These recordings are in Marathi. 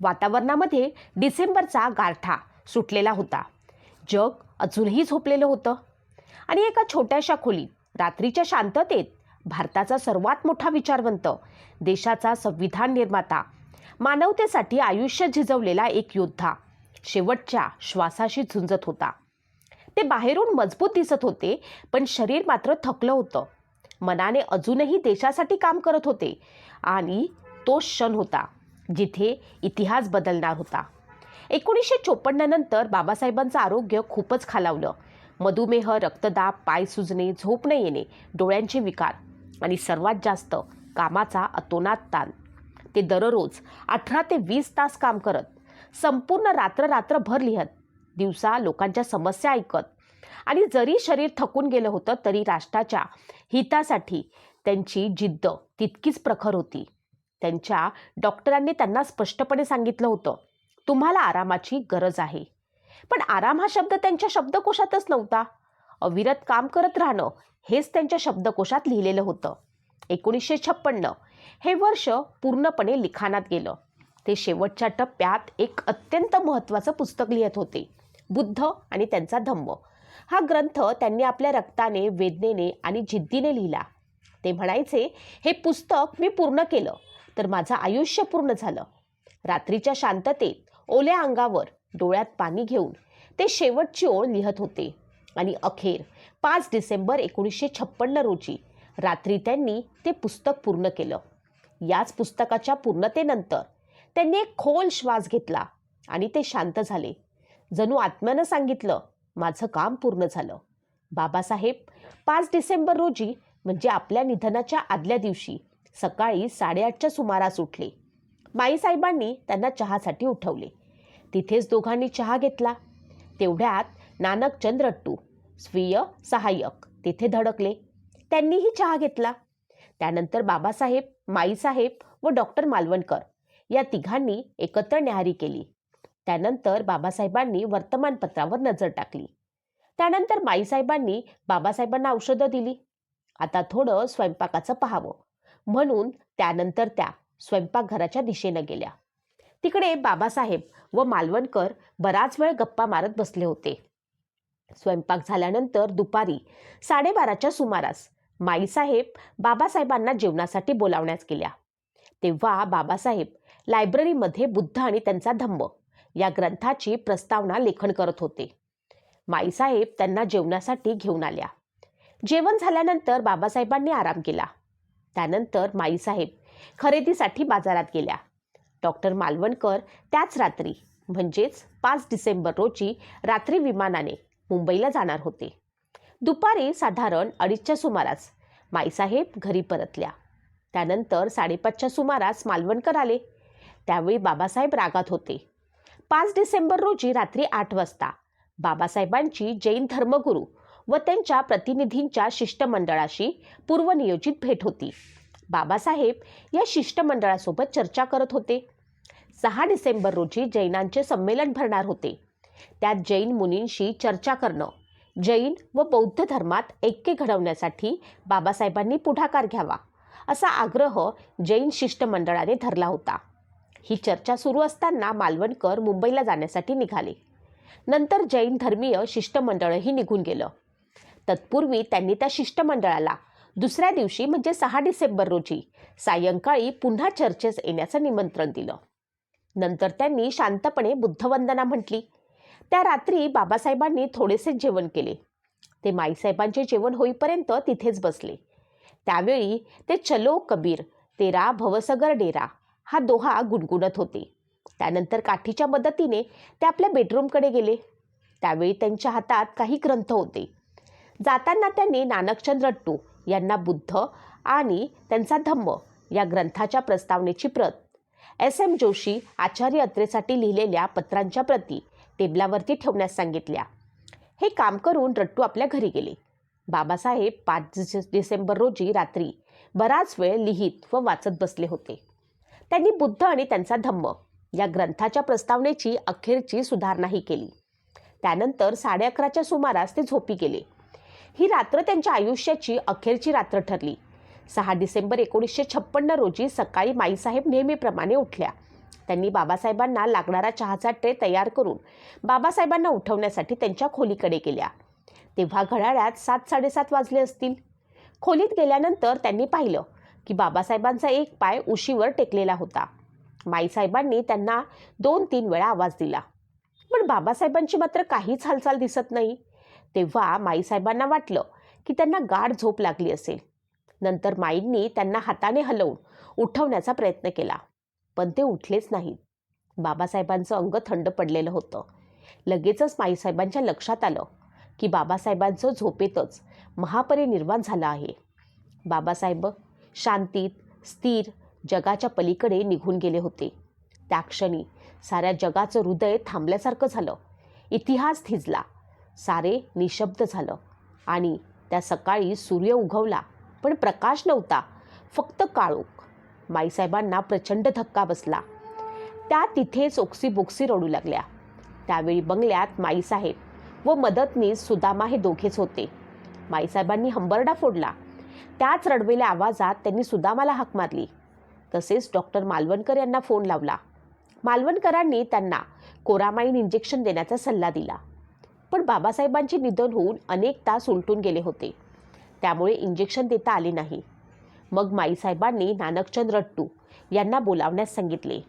वातावरणामध्ये डिसेंबरचा गारठा सुटलेला होता. जग अजूनही झोपलेलं होतं. आणि एका छोट्याशा खोलीत रात्रीच्या शांततेत भारताचा सर्वात मोठा विचारवंत देशाचा संविधान निर्माता मानवतेसाठी आयुष्य झिजवलेला एक योद्धा शेवटच्या श्वासाशी झुंजत होता. ते बाहेरून मजबूत दिसत होते पण शरीर मात्र थकलं होतं. मनाने अजूनही देशासाठी काम करत होते आणि तो क्षण होता. जिथे इतिहास बदलणार होता. एकोणीसशे चोपन्ननंतर बाबासाहेबांचं आरोग्य खूपच खालावलं. मधुमेह रक्तदाब पाय सुजणे झोप न येणे डोळ्यांचे विकार आणि सर्वात जास्त कामाचा अतोनात ताण. ते दररोज अठरा ते वीस तास काम करत संपूर्ण रात्र रात्रभर लिहत दिवसा लोकांच्या समस्या ऐकत आणि जरी शरीर थकून गेलं होतं तरी राष्ट्राच्या हितासाठी त्यांची जिद्द तितकीच प्रखर होती. त्यांच्या डॉक्टरांनी त्यांना स्पष्टपणे सांगितलं होतं तुम्हाला आरामाची गरज आहे. पण आराम हा शब्द त्यांच्या शब्दकोशातच नव्हता. अविरत काम करत राहणं हेच त्यांच्या शब्दकोशात लिहिलेलं होतं. एकोणीसशे छप्पन्न हे वर्ष पूर्णपणे लिखाणात गेलं. ते शेवटच्या टप्प्यात एक अत्यंत महत्त्वाचं पुस्तक लिहित होते बुद्ध आणि त्यांचा धम्म. हा ग्रंथ त्यांनी आपल्या रक्ताने वेदनेने आणि जिद्दीने लिहिला. ते म्हणायचे हे पुस्तक मी पूर्ण केलं. तर माझं आयुष्य पूर्ण झालं. रात्रीच्या शांततेत ओल्या अंगावर डोळ्यात पाणी घेऊन ते शेवटची ओळ लिहत होते. आणि अखेर पाच डिसेंबर एकोणीसशे छप्पन्न रोजी रात्री त्यांनी ते पुस्तक पूर्ण केलं. याच पुस्तकाच्या पूर्णतेनंतर त्यांनी एक खोल श्वास घेतला आणि ते शांत झाले. जणू आत्म्यानं सांगितलं माझं काम पूर्ण झालं. बाबासाहेब पाच डिसेंबर रोजी म्हणजे आपल्या निधनाच्या आदल्या दिवशी सकाळी साडेआठच्या सुमारास उठले. माईसाहेबांनी त्यांना चहासाठी उठवले. तिथेच दोघांनी चहा घेतला. तेवढ्यात नानकचंद रट्टू स्वीय सहाय्यक तिथे धडकले. त्यांनीही चहा घेतला. त्यानंतर बाबासाहेब माईसाहेब व डॉक्टर मालवणकर या तिघांनी एकत्र न्याहारी केली. त्यानंतर बाबासाहेबांनी वर्तमानपत्रावर नजर टाकली. त्यानंतर माईसाहेबांनी बाबासाहेबांना औषधं दिली. आता थोडं स्वयंपाकाचं पाहावं. म्हणून त्यानंतर त्या स्वयंपाकघराच्या दिशेनं गेल्या. तिकडे बाबासाहेब व मालवणकर बराच वेळ गप्पा मारत बसले होते. स्वयंपाक झाल्यानंतर दुपारी साडेबाराच्या सुमारास माईसाहेब बाबासाहेबांना जेवणासाठी बोलावण्यास गेल्या. तेव्हा बाबासाहेब लायब्ररीमध्ये बुद्ध आणि त्यांचा धम्म या ग्रंथाची प्रस्तावना लेखन करत होते. माईसाहेब त्यांना जेवणासाठी घेऊन आल्या. जेवण झाल्यानंतर बाबासाहेबांनी आराम केला. त्यानंतर माईसाहेब खरेदीसाठी बाजारात गेल्या. डॉक्टर मालवणकर त्याच रात्री म्हणजेच पाच डिसेंबर रोजी रात्री विमानाने मुंबईला जाणार होते. दुपारी साधारण अडीचच्या सुमारास माईसाहेब घरी परतल्या. त्यानंतर साडेपाचच्या सुमारास मालवणकर आले. त्यावेळी बाबासाहेब रागात होते. पाच डिसेंबर रोजी रात्री आठ वाजता बाबासाहेबांची जैन धर्मगुरू व त्यांच्या प्रतिनिधींच्या शिष्टमंडळाशी पूर्वनियोजित भेट होती. बाबासाहेब या शिष्टमंडळासोबत चर्चा करत होते. सहा डिसेंबर रोजी जैनांचे संमेलन भरणार होते. त्यात जैन मुनींशी चर्चा करणं जैन व बौद्ध धर्मात ऐक्य घडवण्यासाठी बाबासाहेबांनी पुढाकार घ्यावा असा आग्रह जैन शिष्टमंडळाने धरला होता. ही चर्चा सुरू असताना मालवणकर मुंबईला जाण्यासाठी निघाले. नंतर जैन धर्मीय शिष्टमंडळही निघून गेलं. तत्पूर्वी त्यांनी त्या शिष्टमंडळाला दुसऱ्या दिवशी म्हणजे सहा डिसेंबर रोजी सायंकाळी पुन्हा चर्चेस येण्याचं निमंत्रण दिलं. नंतर त्यांनी शांतपणे बुद्धवंदना म्हटली. त्या रात्री बाबासाहेबांनी थोडेसे जेवण केले. ते माईसाहेबांचे जेवण होईपर्यंत तिथेच बसले. त्यावेळी ते चलो कबीर तेरा भवसगर डेरा हा दोहा गुणगुणत होते. त्यानंतर काठीच्या मदतीने ते आपल्या बेडरूमकडे गेले. त्यावेळी त्यांच्या हातात काही ग्रंथ होते. जाताना त्यांनी नानकचंद रट्टू यांना बुद्ध आणि त्यांचा धम्म या ग्रंथाच्या प्रस्तावनेची प्रत एस एम जोशी आचार्य अत्रेसाठी लिहिलेल्या पत्रांच्या प्रती टेबलावरती ठेवण्यास सांगितल्या. हे काम करून रट्टू आपल्या घरी गेले. बाबासाहेब पाच डिसेंबर रोजी रात्री बराच वेळ लिहित व वाचत बसले होते. त्यांनी बुद्ध आणि त्यांचा धम्म या ग्रंथाच्या प्रस्तावनेची अखेरची सुधारणाही केली. त्यानंतर साडे अकराच्या सुमारास ते झोपी गेले. ही रात्र त्यांच्या आयुष्याची अखेरची रात्र ठरली. सहा डिसेंबर एकोणीसशे छप्पन्न रोजी सकाळी माईसाहेब नेहमीप्रमाणे उठल्या. त्यांनी बाबासाहेबांना लागणारा चहाचा ट्रे तयार करून बाबासाहेबांना उठवण्यासाठी त्यांच्या खोलीकडे गेल्या तेव्हा घड्याळ्यात सात साडेसात वाजले असतील. खोलीत गेल्यानंतर त्यांनी पाहिलं की बाबासाहेबांचा एक पाय उशीवर टेकलेला होता. माईसाहेबांनी त्यांना दोन तीन वेळा आवाज दिला. पण बाबासाहेबांची मात्र काहीच हालचाल दिसत नाही. तेव्हा माईसाहेबांना वाटलं की त्यांना गाढ झोप लागली असेल. नंतर माईंनी त्यांना हाताने हलवून उठवण्याचा प्रयत्न केला पण ते उठलेच नाहीत. बाबासाहेबांचं अंग थंड पडलेलं होतं. लगेचच माईसाहेबांच्या लक्षात आलं की बाबासाहेबांचं झोपेतच महापरिनिर्वाण झालं आहे. बाबासाहेब शांतीत स्थिर जगाच्या पलीकडे निघून गेले होते. त्या क्षणी साऱ्या जगाचं हृदय थांबल्यासारखं झालं. इतिहास थिजला. सारे निशब्द झालं. आणि त्या सकाळी सूर्य उगवला पण प्रकाश नव्हता फक्त काळोख. माईसाहेबांना प्रचंड धक्का बसला. त्या तिथेच ओक्सीबोक्सी रडू लागल्या. त्यावेळी बंगल्यात माईसाहेब व मदतनीस सुदामा हे दोघेच होते. माईसाहेबांनी हंबरडा फोडला. त्याच रडवेल्या आवाजात त्यांनी सुदामाला हाक मारली. तसेच डॉक्टर मालवणकर यांना फोन लावला. मालवणकरांनी त्यांना कोरामाईन इंजेक्शन देण्याचा सल्ला दिला. पण बाबासाहेबांचे निधन होऊन अनेक तास उलटून गेले होते. त्यामुळे इंजेक्शन देता आले नाही. मग माईसाहेबांनी नानकचंद रट्टू यांना बोलावण्यास सांगितले.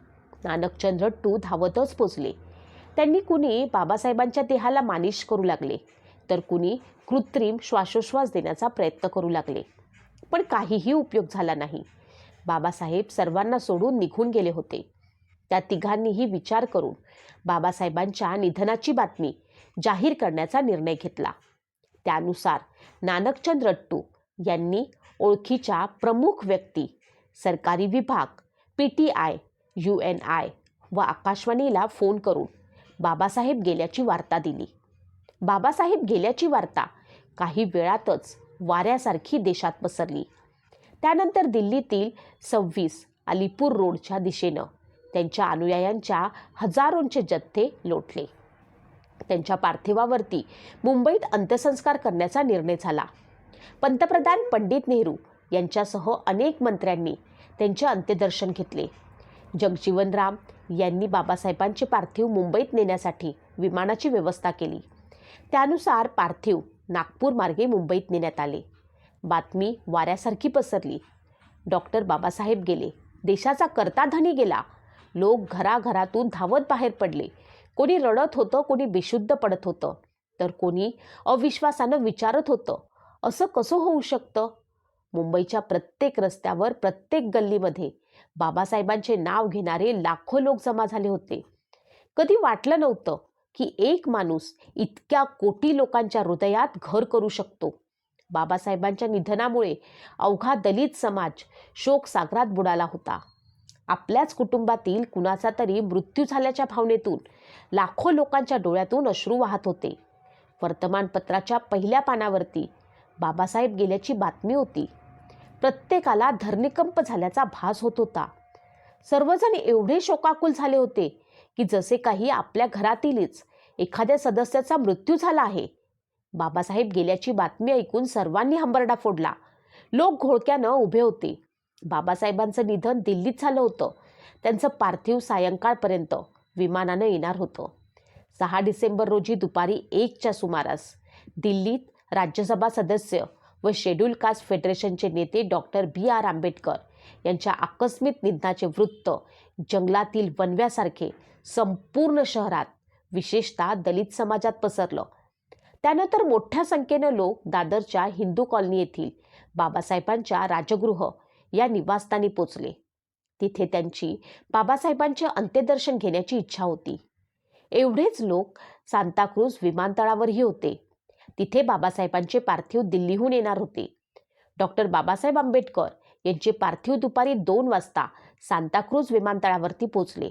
नानकचंद रट्टू धावतच पोचले. त्यांनी कुणी बाबासाहेबांच्या देहाला मालिश करू लागले तर कुणी कृत्रिम श्वासोश्वास देण्याचा प्रयत्न करू लागले. पण काहीही उपयोग झाला नाही. बाबासाहेब सर्वांना सोडून निघून गेले होते. त्या तिघांनीही विचार करून बाबासाहेबांच्या निधनाची बातमी जाहीर करण्याचा निर्णय घेतला. त्यानुसार नानकचंद रट्टू यांनी ओळखीच्या प्रमुख व्यक्ती सरकारी विभाग P T I U N I व आकाशवाणीला फोन करून बाबासाहेब गेल्याची वार्ता दिली. बाबासाहेब गेल्याची वार्ता काही वेळातच वाऱ्यासारखी देशात पसरली. त्यानंतर दिल्लीतील सव्वीस अलीपूर रोडच्या दिशेनं त्यांच्या अनुयायांच्या हजारोंचे जत्थे लोटले. त्यांच्या पार्थिवावरती मुंबईत अंत्यसंस्कार करण्याचा निर्णय झाला. पंतप्रधान पंडित नेहरू यांच्यासह अनेक मंत्र्यांनी त्यांचे अंत्यदर्शन घेतले. जगजीवनराम यांनी बाबासाहेबांचे पार्थिव मुंबईत नेण्यासाठी विमानाची व्यवस्था केली. त्यानुसार पार्थिव नागपूर मार्गे मुंबईत नेण्यात आले. बातमी वाऱ्यासारखी पसरली. डॉक्टर बाबासाहेब गेले. देशाचा कर्ताधनी गेला. लोक घराघरातून धावत बाहेर पडले. कोणी रडत होतं कोणी बेशुद्ध पडत होतं. तर कोणी अविश्वासानं विचारत होतं असं कसं होऊ शकतं? मुंबईच्या प्रत्येक रस्त्यावर प्रत्येक गल्लीमध्ये बाबासाहेबांचे नाव घेणारे लाखो लोक जमा झाले होते. कधी वाटलं नव्हतं की एक माणूस इतक्या कोटी लोकांच्या हृदयात घर करू शकतो. बाबासाहेबांच्या निधनामुळे अवघा दलित समाज शोकसागरात बुडाला होता. आपल्याच कुटुंबातील कुणाचा तरी मृत्यू झाल्याच्या भावनेतून लाखो लोकांच्या डोळ्यातून अश्रू वाहत होते. वर्तमानपत्राच्या पहिल्या पानावरती बाबासाहेब गेल्याची बातमी होती. प्रत्येकाला धरणीकंप झाल्याचा भास होत होता. सर्वजण एवढे शोकाकुल झाले होते की जसे काही आपल्या घरातीलच एखाद्या सदस्याचा मृत्यू झाला आहे. बाबासाहेब गेल्याची बातमी ऐकून सर्वांनी हंबरडा फोडला. लोक घोळक्यानं उभे होते. बाबासाहेबांचं निधन दिल्लीत झालं होतं. त्यांचं पार्थिव सायंकाळपर्यंत विमानानं येणार होतं. सहा डिसेंबर रोजी दुपारी एकच्या सुमारास दिल्लीत राज्यसभा सदस्य व शेड्यूल कास्ट फेडरेशनचे नेते डॉक्टर बी. आर. आंबेडकर यांच्या आकस्मिक निधनाचे वृत्त जंगलातील वनव्यासारखे संपूर्ण शहरात विशेषतः दलित समाजात पसरलं. त्यानंतर मोठ्या संख्येनं लोक दादरच्या हिंदू कॉलनी येथील बाबासाहेबांच्या राजगृह या निवासस्थानी पोचले. तिथे त्यांची बाबासाहेबांचे अंत्यदर्शन घेण्याची इच्छा होती. एवढेच लोक सांताक्रूज विमानतळावरही होते. तिथे बाबासाहेबांचे पार्थिव दिल्लीहून येणार होते. डॉक्टर बाबासाहेब आंबेडकर यांचे पार्थिव दुपारी दोन वाजता सांताक्रूज विमानतळावरती पोचले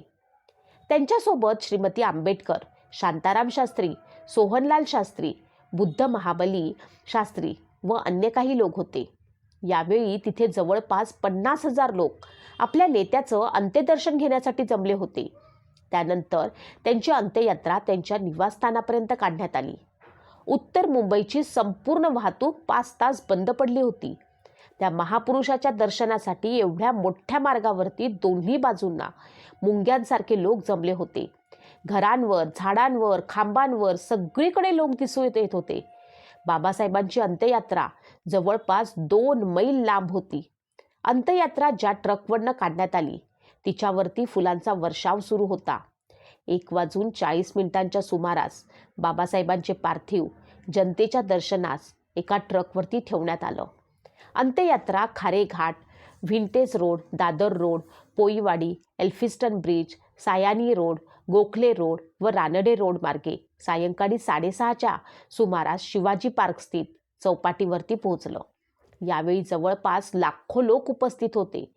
त्यांच्यासोबत श्रीमती आंबेडकर शांताराम शास्त्री सोहनलाल शास्त्री बुद्ध महाबली शास्त्री व अन्य काही लोक होते. यावेळी तिथे जवळपास पन्नास हजार लोक आपल्या नेत्याचं अंत्यदर्शन घेण्यासाठी जमले होते. त्यानंतर त्यांची अंत्ययात्रा त्यांच्या निवासस्थानापर्यंत काढण्यात आली. उत्तर मुंबईची संपूर्ण वाहतूक पाच तास बंद पडली होती. त्या महापुरुषाच्या दर्शनासाठी एवढ्या मोठ्या मार्गावरती दोन्ही बाजूंना मुंग्यांसारखे लोक जमले होते. घरांवर झाडांवर खांबांवर सगळीकडे लोक दिसू येत येत होते. बाबासाहेबांची अंत्ययात्रा. जवळपास दोन मैल लांब होती. अंत्ययात्रा ज्या ट्रकवरनं काढण्यात आली तिच्यावरती फुलांचा वर्षाव सुरू होता. एक वाजून चाळीस मिनिटांच्या सुमारास बाबासाहेबांचे पार्थिव जनतेच्या दर्शनास एका ट्रकवरती ठेवण्यात आलं. अंत्ययात्रा Khareghat vintage road Dadar road Poiwadi Elphinstone bridge Sayani road Gokhale road व रानडे रोड मार्गे सायंकाळी साडेसहाच्या सुमारास शिवाजी पार्क स्थित चौपाटीवरती पोहोचलं. यावेळी जवळपास लाखो लोक उपस्थित होते.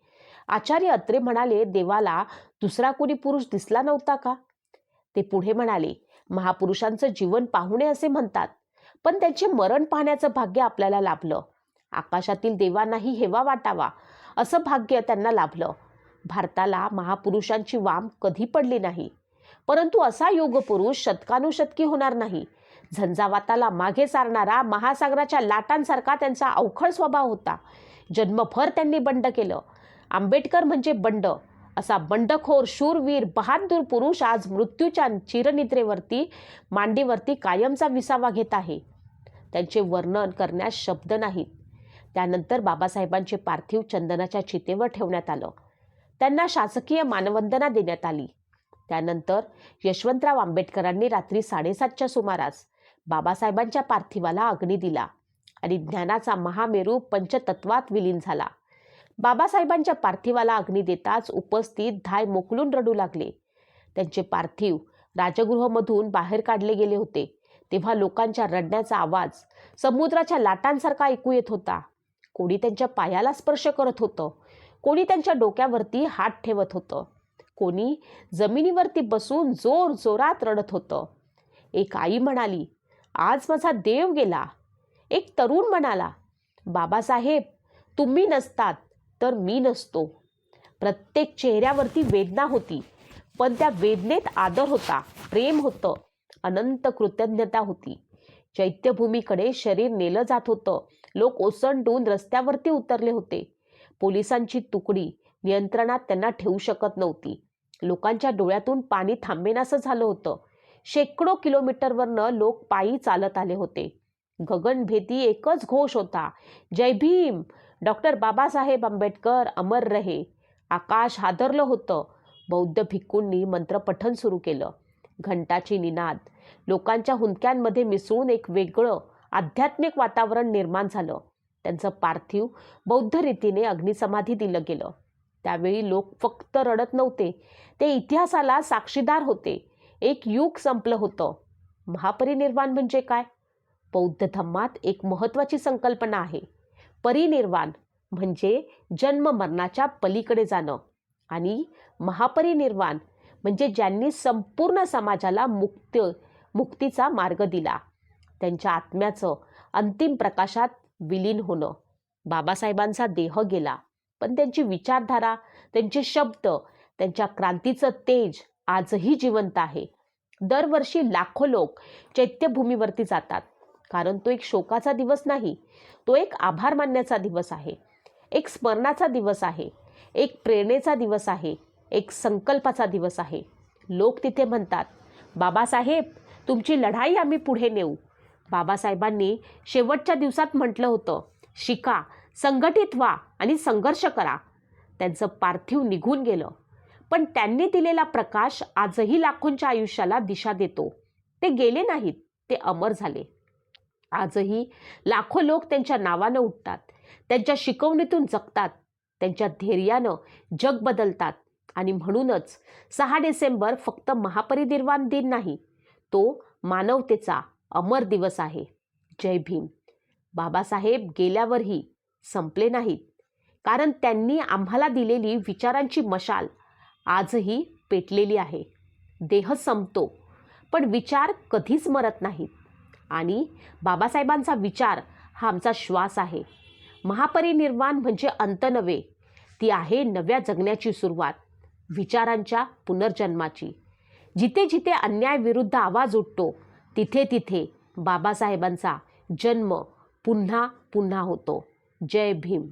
आचार्य अत्रे म्हणाले देवाला दुसरा कोणी पुरुष दिसला नव्हता का? ते पुढे म्हणाले महापुरुषांचं जीवन पाहुणे असे म्हणतात पण त्यांचे मरण पाहण्याचं भाग्य आपल्याला लाभलं. आकाशातील देवांनाही हेवा वाटावा असं भाग्य त्यांना लाभलं. भारताला महापुरुषांची वाम कधी पडली नाही. परंतु असा योगपुरुष शतकानुशतकी होणार नाही. झंझावाताला मागे सारणारा महासागराच्या लाटांसारखा त्यांचा अवखळ स्वभाव होता. जन्मभर त्यांनी बंड केलं. आंबेडकर म्हणजे बंड. असा बंडखोर शूरवीर बहादूर पुरुष आज मृत्यूच्या चिरनिद्रेवरती मांडीवरती कायमचा विसावा घेत आहे. त्यांचे वर्णन करण्यास शब्द नाहीत. त्यानंतर बाबासाहेबांचे पार्थिव चंदनाच्या चितेवर ठेवण्यात आलं. त्यांना शासकीय मानवंदना देण्यात आली. त्यानंतर यशवंतराव आंबेडकरांनी रात्री साडेसातच्या सुमारास बाबासाहेबांच्या पार्थिवाला अग्नी दिला आणि ज्ञानाचा महामेरू पंचतत्वात विलीन झाला. बाबासाहेबांच्या पार्थिवाला अग्नी देताच उपस्थित धाय मोकलून रडू लागले. त्यांचे पार्थिव राजगृहमधून बाहेर काढले गेले होते. तेव्हा लोकांच्या रडण्याचा आवाज समुद्राच्या लाटांसारखा ऐकू येत होता. कोणी त्यांच्या पायाला स्पर्श करत होतं? कोणी त्यांच्या डोक्यावरती हात ठेवत होतं? कोणी जमिनीवरती बसून जोर जोरात रडत होतं. एक आई म्हणाली आज माझा देव गेला. एक तरुण म्हणाला बाबासाहेब तुम्ही नसतात तर मी नसतो. प्रत्येक चेहऱ्यावरती वेदना होती पण त्या वेदनेत आदर होता प्रेम होतं अनंत कृतज्ञता होती. चैत्यभूमीकडे शरीर नेलं जात होतं. लोक ओसंडून रस्त्यावरती उतरले होते. पोलिसांची तुकडी नियंत्रणात त्यांना ठेवू शकत नव्हती. लोकांच्या डोळ्यातून पाणी थांबेनासं झालं होतं. शेकडो किलोमीटरवरनं लोक पायी चालत आले होते. गगनभेदी एकच घोष होता. जय भीम! डॉक्टर बाबासाहेब आंबेडकर अमर रहे. आकाश हादरलं होतं. बौद्ध भिक्खूंनी मंत्रपठण सुरू केलं. घंटाची निनाद. लोकांच्या हुंदक्यांमध्ये मिसळून एक वेगळं आध्यात्मिक वातावरण निर्माण झालं. त्यांचं पार्थिव बौद्ध रीतीने अग्निसमाधी दिलं गेलं. त्यावेळी लोक फक्त रडत नव्हते. ते इतिहासाला साक्षीदार होते. एक युग संपलं होतं. महापरिनिर्वाण म्हणजे काय? बौद्ध धम्मात एक महत्त्वाची संकल्पना आहे. परिनिर्वाण म्हणजे जन्म मरणाच्या पलीकडे जाणं. आणि महापरिनिर्वाण म्हणजे ज्यांनी संपूर्ण समाजाला मुक्त मुक्तीचा मार्ग दिला. त्यांच्या आत्म्याचं अंतिम प्रकाशात विलीन होणं. बाबासाहेबांचा देह गेला. पण त्यांची विचारधारा त्यांचे शब्द त्यांच्या क्रांतीचं तेज आजही जिवंत आहे. दरवर्षी लाखो लोक चैत्यभूमीवरती जातात. कारण तो एक शोकाचा दिवस नाही तो एक आभार मानण्याचा दिवस आहे. एक स्मरणाचा दिवस आहे एक प्रेरणेचा दिवस आहे एक संकल्पाचा दिवस आहे. लोक तिथे म्हणतात बाबासाहेब तुमची लढाई आम्ही पुढे नेऊ. बाबासाहेबांनी शेवटच्या दिवसात म्हटलं होतं शिका संघटित व्हा आणि संघर्ष करा. त्यांचं पार्थिव निघून गेलं. पण त्यांनी दिलेला प्रकाश आजही लाखोंच्या आयुष्याला दिशा देतो. ते गेले नाहीत. ते अमर झाले. आजही लाखो लोक त्यांच्या नावानं उठतात. त्यांच्या शिकवणीतून जगतात. त्यांच्या धैर्यानं जग बदलतात. आणि म्हणूनच सहा डिसेंबर फक्त महापरिनिर्वाण दिन नाही तो मानवतेचा अमर दिवस आहे. जय भीम. बाबासाहेब गेल्यावरही संपले नाहीत. कारण त्यांनी आम्हाला दिलेली विचारांची मशाल आजही पेटलेली आहे. देह संपतो पण विचार कधीच मरत नाहीत. आणि बाबासाहेबांचा विचार हा आमचा श्वास आहे. महापरिनिर्वाण म्हणजे अंत नव्हे ती आहे नव्या जगण्याची सुरुवात विचारांच्या पुनर्जन्माची. जिथे जिथे अन्यायविरुद्ध आवाज उठतो तिथे तिथे बाबासाहेबांचा जन्म पुन्हा पुन्हा होतो. जय भीम.